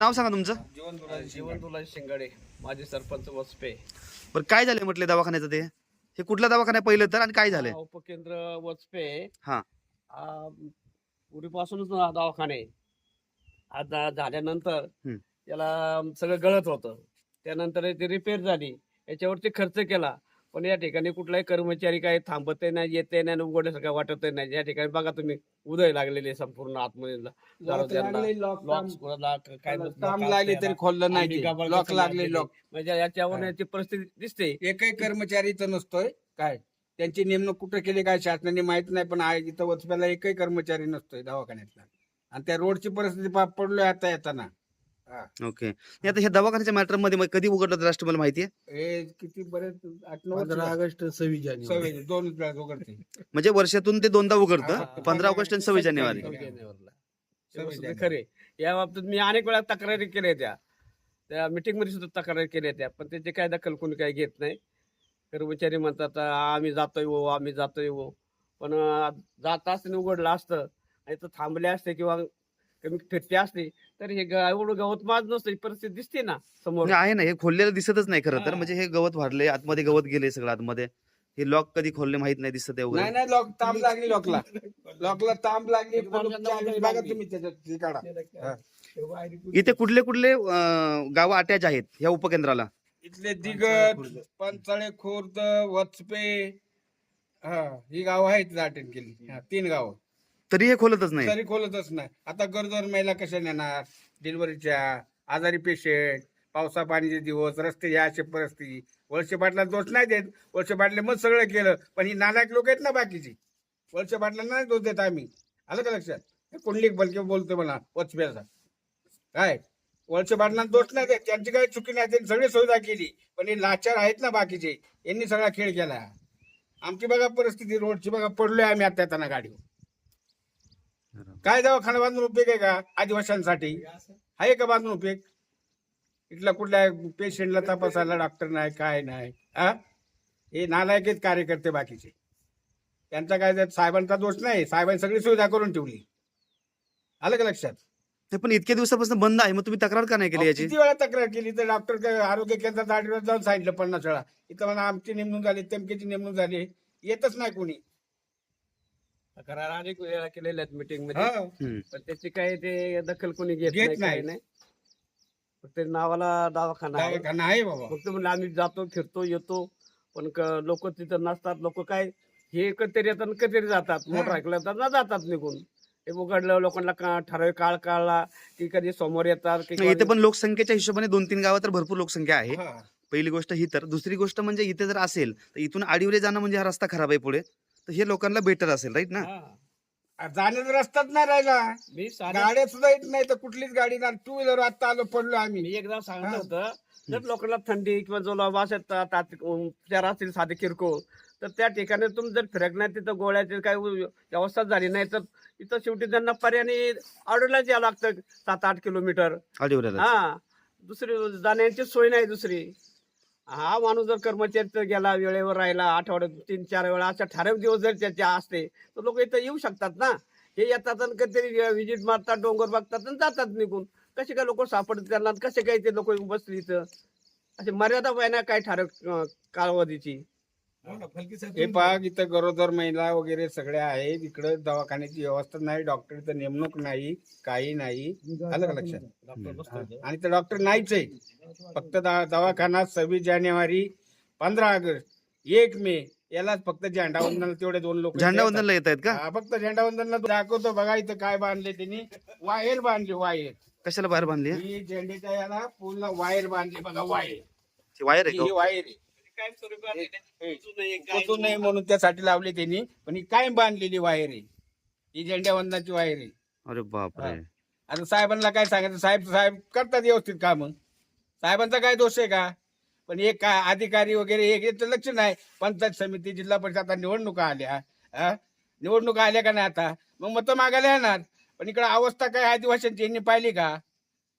नाव सांगा तुमचं. जीवन दुलारी शिंगाडे माजी सरपंच वसपे. बरं काय झालंय म्हटलं दवाखान्याचं ते? हे कुठला दवाखाना पहिलं तर आणि काय झालंय? हा उपकेंद्र वचपे हा. पूर्वीपासूनच दवाखाना. आता झाल्यानंतर. त्याला सगळं गळत होतं. त्यानंतर ते रिपेअर झाली. याच्यावरती खर्च केला. पण या ठिकाणी कुठलाही कर्मचारी काही थांबत नाही येते नाही उघडण्यासारखं वाटत नाही. या ठिकाणी बघा तुम्ही उदय लागलेले संपूर्ण आतमध्ये लागले तरी खोललं नाही लॉक लागले. लॉक म्हणजे याच्यावर. याची परिस्थिती दिसते. एकही कर्मचारी इथं नसतोय. काय? त्यांची नेमणूक कुठे केली काय शासनाने माहीत नाही पण इथं वचप्याला एकही कर्मचारी नसतोय दवाखान्यातला. आणि त्या रोडची परिस्थिती पडलोय आता येताना. ओके. आता ह्या दवाखान्याच्या मॅटरमध्ये कधी उघडलं होतं राष्ट्र मला माहिती आहे हे किती बरेच आठ नऊ पंधरा वर्ष ऑगस्ट सव्वीस जानेवारी. दोन वेळा उघडते. म्हणजे वर्षातून ते दोनदा हा, उघडतं? हा. पंधरा ऑगस्ट आणि सव्वीस जानेवारी. सव्वीस जानेवारीला. सव्वीस वस्तू जानेवारी. खरे या बाबतीत मी अनेक वेळा तक्रारी केल्या त्या. त्या मीटिंगमध्ये सुद्धा तक्रारी केल्या त्या पण त्याची काय दखल कोणी काही घेत नाही. कर्मचारी म्हणतात "आ, आम्ही जातोय हो आम्ही जातोय हो. पण अं, जात असताना उघडलं असतं आणि तर थांबले असते किंवा कमी फिरते असते तर हे ग- एवढं गवत माज नसतं ही परिस्थिती दिसते ना समोर. म्हणजे आहे ना हे खोललेलं दिसतच नाही खरं तर. हा. म्हणजे हे गवत वाढले आतमध्ये गवत गेले सगळं आतमध्ये. हे लॉक कधी खोलले माहीत नाही दिसत आहे नाही वगैरे. नाही लॉक तांब लागली लॉकला लॉकला तांब लागली पण चावी बघा तुम्ही त्याच्यात ती काढा. हा. इथे कुठले कुठले गाव अटॅच आहेत ह्या उपकेंद्राला? इथले दिगत पंचाळे खुर्द वचपे हा ही गाव आहेत अटेंड केली हा, तीन गाव. तरी हे खोलतच नाही. तरी खोलतच नाही. आता गरजवर महिला कशा नेणार? डिलिव्हरीच्या आजारी पेशंट पावसा पाणीचे दिवस रस्ते या अशी परिस्थिती. वळसे पाटला दोष नाही देत. वळसे पाटले मग सगळं केलं पण ही नालायक लोक आहेत ना बाकीची. वळसे पाटला नाही दोष देत आम्ही. आलं का लक्षात? कुंडली बलके बोलतोय मला वचप्याचा काय? वळसे पाटलांना दोष नाही देत. त्यांची काही चुकी नाही. त्यांनी सगळी सुविधा केली. पण हे लाचार आहेत ना बाकीचे. यांनी सगळा खेळ केला. आमची बघा परिस्थिती रोडची बघा पडलोय आम्ही आता येताना गाडीवर. काय दवाखाना बांधून उपयोग आहे का आदिवासींसाठी आहे का बांधून उपयोग? इथला कुठल्या पेशंटला तपासायला डॉक्टर नाही काय नाही हा? हे नालायक आहेत कार्यकर्ते बाकीचे. त्यांचा काय साहेबांचा दोष नाही साहेबांनी सगळी सुविधा करून ठेवली. आलं का लक्षात? ते पण इतक्या दिवसापासून बंद आहे मग तुम्ही तक्रार का नाही केली याची? किती वेळा तक्रार केली? तर डॉक्टर आरोग्य केंद्रात आठ वेळा जाऊन सांगितलं पन्नास वेळा. इथं मला आमची नेमणूक झाली तेमकेची नेमणूक झाली. येतच नाही कोणी. तक्रार अनेक वेळा केलेल्या आहेत मीटिंगमध्ये. हा. हम्म. पण त्याची काही ते दखल कोणी घेत घेत नाही काही नाही. नाही. फक्त नावाला दवाखाना आहे. दवाखाना आहे बाबा. फक्त म्हणजे आम्ही जातो फिरतो येतो. पण लोक तिथं नसतात लोक काय हे कधीतरी येतात आणि कधीतरी जातात. मोटर ऐकलं जातात ना जातात निघून. हे उघडलं लोकांना का ठराविक काळ काढला की कधी समोर येतात की नाही, इथे पण लोकसंख्येच्या हिशोबाने दोन तीन गावात तर भरपूर लोकसंख्या आहे. हा. पहिली गोष्ट ही तर. दुसरी गोष्ट म्हणजे इथे जर असेल तर इथून आडीवरे जाणं म्हणजे हा रस्ता खराब आहे पुढे. तर हे लोकांना बेटर असेल राईट ना. जाण्याचा रस्ताच नाही राहिला. मी साध्या- गाड्या सुद्धा येत नाही तर कुठलीच गाडी ना टू व्हीलर आता आलो पडलो आम्ही. मी एकदा सांगितलं. होतं जर लोकांना थंडी किंवा जो वास येतात उपचार असतील साधे किरकोळ तर त्या ठिकाणी तुम्ही जर फिरक नाही तिथं गोळ्याची काही व्यवस्था झाली नाही तर इथं शेवटी त्यांना पर्याने ऑर्डरलाच यावं लागतं सात आठ किलोमीटर हा. दुसरी जाण्याची सोय नाही दुसरी. हा माणूस जर कर्मचारी तर गेला वेळेवर राहिला आठवड्यात तीन चार वेळा अशा ठराविक दिवस जर त्याचे असते तर लोक इथं येऊ शकतात ना. हे येतात आणि कधीतरी व्हिजिट मारतात डोंगर बघतात आणि जातात निघून. कसे काय लोक सापडतात त्यांना कसे काय ते लोक बसली इथं? अशी मर्यादा पाहिजे ना काय ठराविक कालावधीची. हे पाग इथं गरोदर महिला वगैरे सगळे आहेत इकडे दवाखान्याची व्यवस्था नाही डॉक्टरचं नेमणूक नाही काही नाही. आलं का लक्षात? आणि ते डॉक्टर नाहीच आहे. फक्त दवाखाना सव्वीस जानेवारी पंधरा ऑगस्ट एक मे यालाच फक्त झेंडावंदनाला तेवढे दोन लोक झेंडा वंदनला येत आहेत का? हा, फक्त झेंडावंदनला दाखवतो. बघा इथं काय बांधले त्यांनी. वायर बांधली वायर. कशाला बाहेर बांधली? ही झेंडेच्या याला पूर्ण वायर बांधली. बघा वायर. वायर आहे ही वायर आहे. हे, नये म्हणून त्यासाठी लावली त्यांनी. पण ही काय बांधलेली वायर आहे. ही झेंडावंदनाची वायर आहे. अरे बापरे. आता साहेबांना काय सांगायचं? साहेब साहेब करतात व्यवस्थित काम. साहेबांचा काय दोष आहे का? पण एक काय अधिकारी वगैरे एक याचं लक्ष नाही. पंचायत समिती जिल्हा परिषद आता निवडणुका आल्या. हा? निवडणुका आल्या का नाही आता? मग मतं मागायला येणार. पण इकडे अवस्था काय आदिवासींची? यांनी पाहिली का?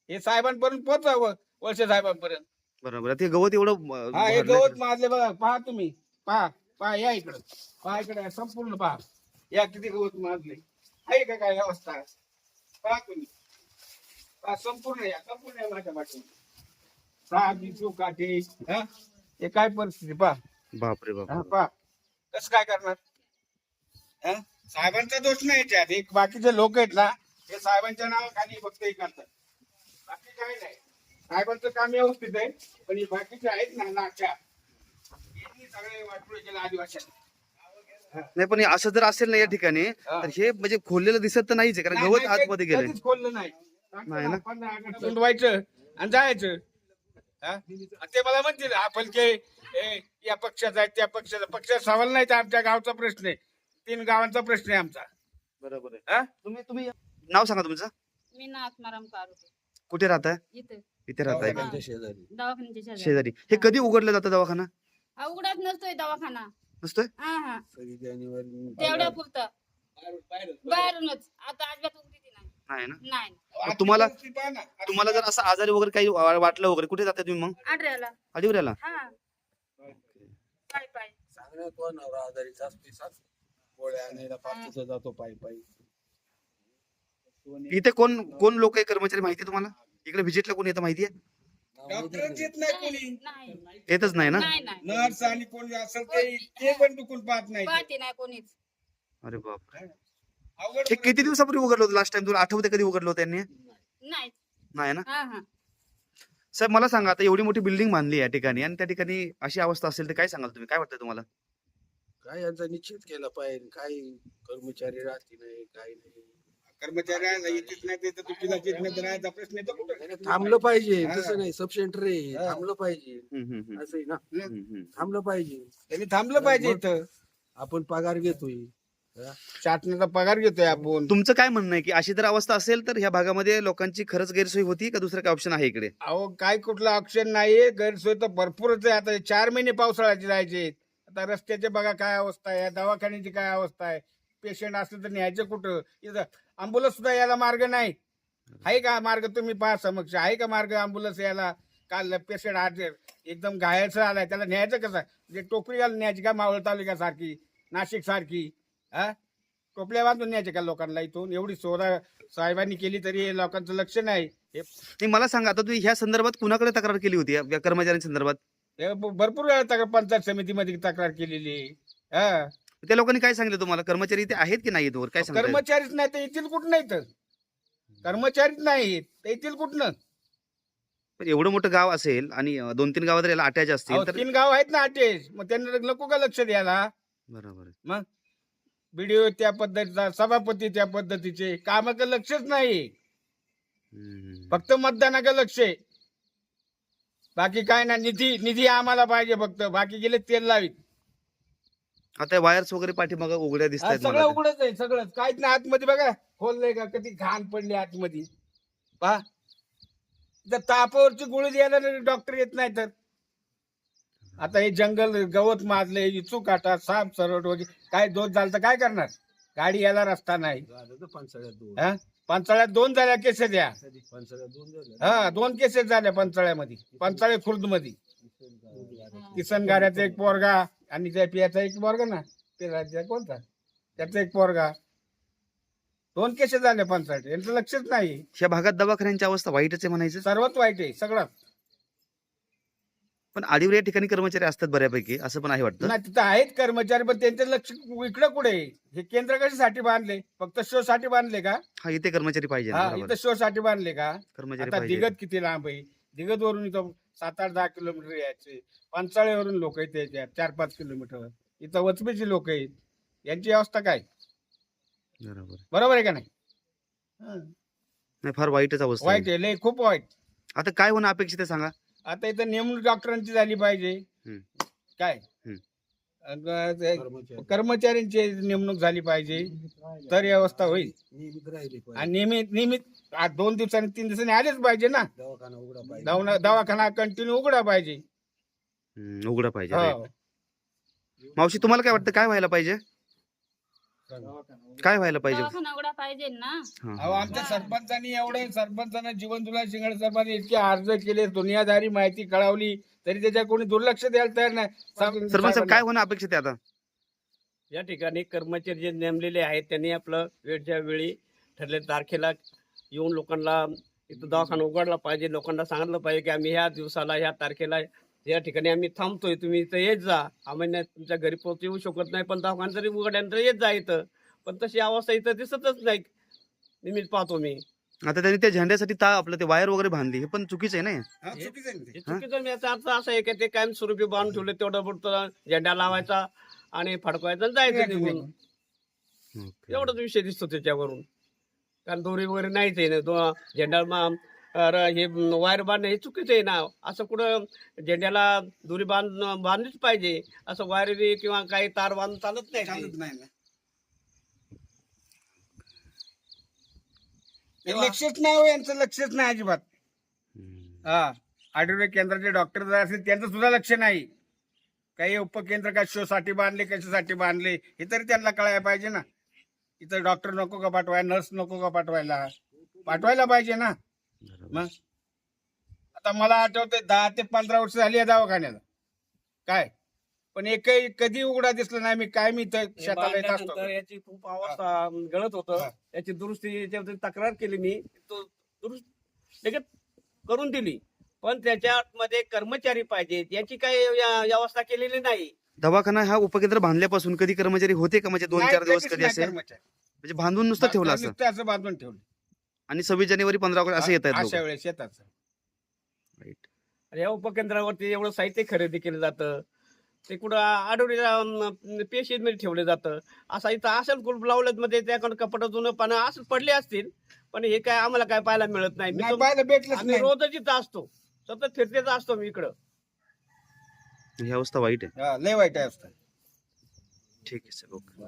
हे साहेबांपर्यंत पोहोचावं. वर्ष साहेबांपर्यंत. बरोबर. ते गवत एवढं हा हे गवत मारले बघा. पहा तुम्ही. पहा पहा या इकडं. पहा इकडे संपूर्ण पहा. या किती गवत मारले. आहे का काय अवस्था पहा तुम्ही. हा, संपूर्ण या संपूर्ण या माझ्या बिजू काठी हा? हे काय परिस्थिती? पा बापरे बाप. हा, पहा. कसं काय करणार? हा? साहेबांचा दोष नाही त्यात. एक बाकीचे लोक आहेत ना हे साहेबांच्या नावाखाली फक्त हे करतात. बाकी काही नाही. साहेबांचं काम व्यवस्थित आहे पण हे बाकीचे आहेत ना नाच्या यांनी सगळे वाटोळे केले आदिवासी नाही पण हे असं जर असेल ना या ठिकाणी तर हे म्हणजे खोललेलं दिसत तर नाहीच आहे कारण गवत आतमध्ये कधीच खोललं नाही. नाही ना? नोंदवायचं आणि जायचं. हा? आणि ते मला म्हणतील हा फलके ए, या पक्षाचा आहे त्या पक्षाचा. पक्षाचा सवाल नाही तर आमच्या गावचा प्रश्न आहे. तीन गावांचा प्रश्न आहे आमचा. बरोबर हा? तुम्ही तुम्ही नाव सांगा तुमचं. मी ना आत्माराम कुठे राहताय? इथे. इथे राहताय का हा. दवाखान्याच्या शेजारी. शेजारी. हे कधी उघडलं जातं दवाखाना? हा, उघडाच नसतोय दवाखाना. नसतोय? हा हा. तेवढ्या पुरतं बाहेरूनच. आता अजिबात उघडी नाही. नाही ना? नाही. मग तुम्हाला-. तुम्हाला जर असं आजारी वगैरे काही वा- वाटलं वगैरे कुठे जाता तुम्ही मग? आढळला अडिवऱ्याला हा. पाय पाय. सांगण्यात तो नवरा आजारी जास्ती सास गोळ्या आणायला पाच जातो पायी पायी. इथे कोण कोण लोक आहे कर्मचारी माहिती आहे तुम्हाला? इकडे व्हिजिटला कोण येतं माहिती आहे डॉक्टरच येत नाही कोणी. नाही. येतच नाही ना? नाही नाही. नर्स आणि कोणी असेल ते ते पण दुखून पाहत नाही. पाहते नाही कोणीच. अरे बाप अवघड हे किती दिवसापूर्वी उघडलं होतं? लास्ट टाइम तुला आठवते कधी उघडलं होतं यांनी? नाही. नाही ना? हा हा. साहेब मला सांगा आता एवढी मोठी बिल्डिंग बांधली या ठिकाणी आणि त्या ठिकाणी अशी अवस्था असेल तर काय सांगाल तुम्ही? काय वाटतं तुम्हाला? काय यांचा निश्चित केला पाहिजे. काही कर्मचारी राहते नाही काही नाही. कर्मचारी आहे, येतच नाही ते तर चुकीला येत नाही तर राहायचा प्रश्न येतो कुठं? नाही, नाही, थांबलं पाहिजे. तसं नाही सब सेंटर आहे. थांबलं पाहिजे. असं आहे ना. थांबलं पाहिजे. त्यांनी थांबलं पाहिजे इथं. आपण पगार घेतोय. शासनाचा पगार घेतोय आपण. तुमचं काय म्हणणं आहे की अशी जर अवस्था असेल तर ह्या भागामध्ये लोकांची खरंच गैरसोय होती का? दुसरं काय ऑप्शन आहे इकडे? अहो काय कुठलं ऑप्शन नाहीये गैरसोय तर भरपूरच आहे. आता चार महिने पावसाळ्याचे जायचे आता रस्त्याचे बघा काय अवस्था आहे. दवाखान्याची काय अवस्था आहे. पेशंट असलं तर न्यायचं कुठं? इथं अँब्युलन्स सुद्धा यायला मार्ग नाही. आहे का मार्ग तुम्ही पहा समक्ष. आहे का मार्ग अँब्युलन्स यायला? काल पेशंट आज एकदम घायचं आलाय. त्याला न्यायचं कसं म्हणजे टोपली घालून न्यायची का मावळ तालुक्यासारखी? नाशिक सारखी हा? टोपल्या बांधून न्यायचे का लोकांना इथून? एवढी सोडा साहेबांनी केली तरी हे लोकांचं लक्ष नाही. हे मला सांगा आता तुम्ही ह्या संदर्भात कुणाकडे तक्रार केली होती? या- कर्मचाऱ्यांच्या संदर्भात भरपूर वेळा तक्रार पंचायत समितीमध्ये तक्रार केलेली. आहे. हा. त्या लोकांनी काय सांगितलं तुम्हाला? कर्मचारी इथे आहेत की नाही वर? काय? कर्मचारीच नाही तर येतील कुठं नाही तर. कर्मचारीच नाहीत तर येतील कुठनं? पण एवढं मोठं गाव असेल आणि अं, दोन तीन गावात याला अटॅच अहो, असतील तर तीन गाव आहेत ना अटेच मग त्यांना नको का लक्ष द्यायला? बरोबर आहे. बीडीओ त्या पद्धतीचा सभापती त्या पद्धतीचे. कामाकडे लक्षच नाही. हम्म. फक्त मतदानाकडे लक्ष आहे. बाकी काय ना निधी निधी आम्हाला पाहिजे फक्त. बाकी गेले तेल लावीत. आता वायर्स वगैरे पाठीमागं उघड्या दिसत आज आहेत सगळं उघडच आहे सगळं काहीच नाही आतमध्ये बघा खोललंय का? कधी घाण पडली आतमध्ये. पहा. तर तापावरची गोळी द्यायला डॉक्टर येत नाही तर. आता हे जंगल गवत माजले इचू काटा साप सरट वगैरे. काय दोष झालं तर काय करणार? गाडी यायला रस्ता नाही. पानसळ्यात दोन. हा? पंचाळ्यात दोन झाल्या केस द्या. दोन हा दोन केसेस झाल्या पंचाळ्यामध्ये पंचाळे खुर्दमध्ये किसन गाड्याचा एक पोरगा. आणि त्या पियाचा एक पोरगा ना ते राज्य कोणता? त्याचा एक पोरगा. दोन केसेस झाले पंचायत यांचं लक्षच नाही. ह्या भागात दवाखान्यांची अवस्था वाईटच आहे म्हणायचं? सर्वात वाईट आहे सगळं पण आडीवर या ठिकाणी कर्मचारी असतात बऱ्यापैकी असं पण आहे वाटतं? नाही तिथं आहेत कर्मचारी पण त्यांचं लक्ष इकडं कुठे आहे? हे केंद्र कशासाठी बांधले? फक्त शो साठी बांधले का? हा इथे कर्मचारी पाहिजे हा. इथं शो साठी बांधले का? कर्मचारी आता पाहिजे. दिगत किती लांब आहे? दिगत वरून इथं सात आठ दहा किलोमीटर यायचे. पंचाळेवरून लोक आहेत यायचे चार पाच किलोमीटर. इथं वचबीची लोक आहेत. यांची अवस्था काय? बरोबर. बरोबर आहे का नाही? हं. नाही फार वाईटच अवस्था वाईट आहे. आहे. लय खूप वाईट. आता काय होणं अपेक्षित आहे सांगा? आता इथं नेमणूक डॉक्टरांची झाली पाहिजे. हं. काय? हं. कर्मचाऱ्यांची नेमणूक झाली पाहिजे. तर अवस्था होईल. आणि नियमित नियमित दोन दिवसांनी तीन दिवसांनी आलेच पाहिजे ना. दवाखाना उघडा दवाना दवाखाना कंटिन्यू उघडा पाहिजे. हम्म, उघडं पाहिजे. हो. मावशी तुम्हाला काय वाटतं? काय व्हायला पाहिजे? काय व्हायला पाहिजे? दवाखाना उघडा पाहिजे ना. अहो हा. आमच्या सरपंचांनी एवढे सरपंचांना जीवन तुला शिंगड सरपंच इतके अर्ज केले दुनियादारी माहिती कळवली तरी त्याच्या कोणी दुर्लक्ष द्यायला तयार नाही. सरपंच साहेब काय होणं अपेक्षित आहे आता? या ठिकाणी कर्मचारी जे नेमलेले आहेत त्यांनी आपलं वेळच्या वेळी ठरलेल्या तारखेला येऊन लोकांना इथं दवाखाना उघडला पाहिजे लोकांना सांगितलं पाहिजे की आम्ही ह्या दिवसाला ह्या तारखेला या ठिकाणी आम्ही थांबतोय. तुम्ही इथं येत जा. आम्ही नाही तुमच्या घरी पोहोच येऊ शकत नाही पण दवाखाना जरी उघडल्यानंतर येत जा इथं. पण तशी अवस्था इथं दिसतच नाही. निमित्त पाहतो मी. आता त्यांनी त्या झेंड्यासाठी ता आपलं ते वायर वगैरे बांधली. हे पण चुकीचं आहे ना हे? चुकीचं याचा अर्थ असा आहे की ते कायमस्वरूपी बांधून ठेवले तेवढं पुरतं झेंडा लावायचा आणि फडकवायचा आणि जायचं निघून. एवढाच विषय दिसतो त्याच्यावरून. कारण दोरी वगैरे नाहीच आहे ना. झेंडा हे वायर बांधणं हे चुकीचं आहे ना. असं कुठं झेंड्याला दोरी बांध बांधलीच पाहिजे. असं वायर किंवा काही तार बांधून चालत नाही. चालत नाही ना. लक्षच नाही हो यांचं लक्षच नाही अजिबात. हा आयुर्वेद केंद्राचे डॉक्टर जर असतील त्यांचं सुद्धा लक्ष नाही. काही उपकेंद्र का शो साठी बांधले कशासाठी बांधले हे तरी त्यांना कळायला पाहिजे ना. इथं डॉक्टर नको का पाठवायला नर्स नको का पाठवायला? पाठवायला पाहिजे ना. मग? आता मला आठवते दहा ते पंधरा वर्ष झाली या दवाखान्याला. काय? पण एकही कधी उघडा दिसला नाही मी काय मी शेताला येत असतो. बांधल्यानंतर याची खूप अवस्था गळत होतं. हा. याची दुरुस्ती याच्याबद्दल तक्रार केली मी. तो दुरुस्त लगेच करून दिली. पण त्याच्यामध्ये कर्मचारी पाहिजेत. याची काही व्या- व्यवस्था केलेली नाही. दवाखाना हा उपकेंद्र बांधल्यापासून कधी कर्मचारी होते का? म्हणजे दोन नाही, चार दिवस कधीच कधी नाही असे कर्मचारी. म्हणजे बांधून नुसतं ठेवलं असं? नुसतं असं बांधून ठेवलं. आणि सव्वीस जानेवारी पंधरा ऑगस्ट असं येत आहेत अशा वेळेस येतात राईट आणि या उपकेंद्रावरती एवढं साहित्य खरेदी केलं जातं. ते कुठं आठवडीला पेशीत मध्ये ठेवलं जातं. असा इथं असेल कुलप लावलं मध्ये त्याकडे कपडे जुनं पानं असं पडले असतील पण हे काय आम्हाला काय पाहायला मिळत नाही. मी नाही तो- पाहिलं भेटलंच आम्ही नाही. रोजच इथं असतो. सतत फिरतेच असतो मी इकडं. ही अवस्था वाईट आहे. हा, लय वाईट आहे. असतं ठीक आहे सर. ओके.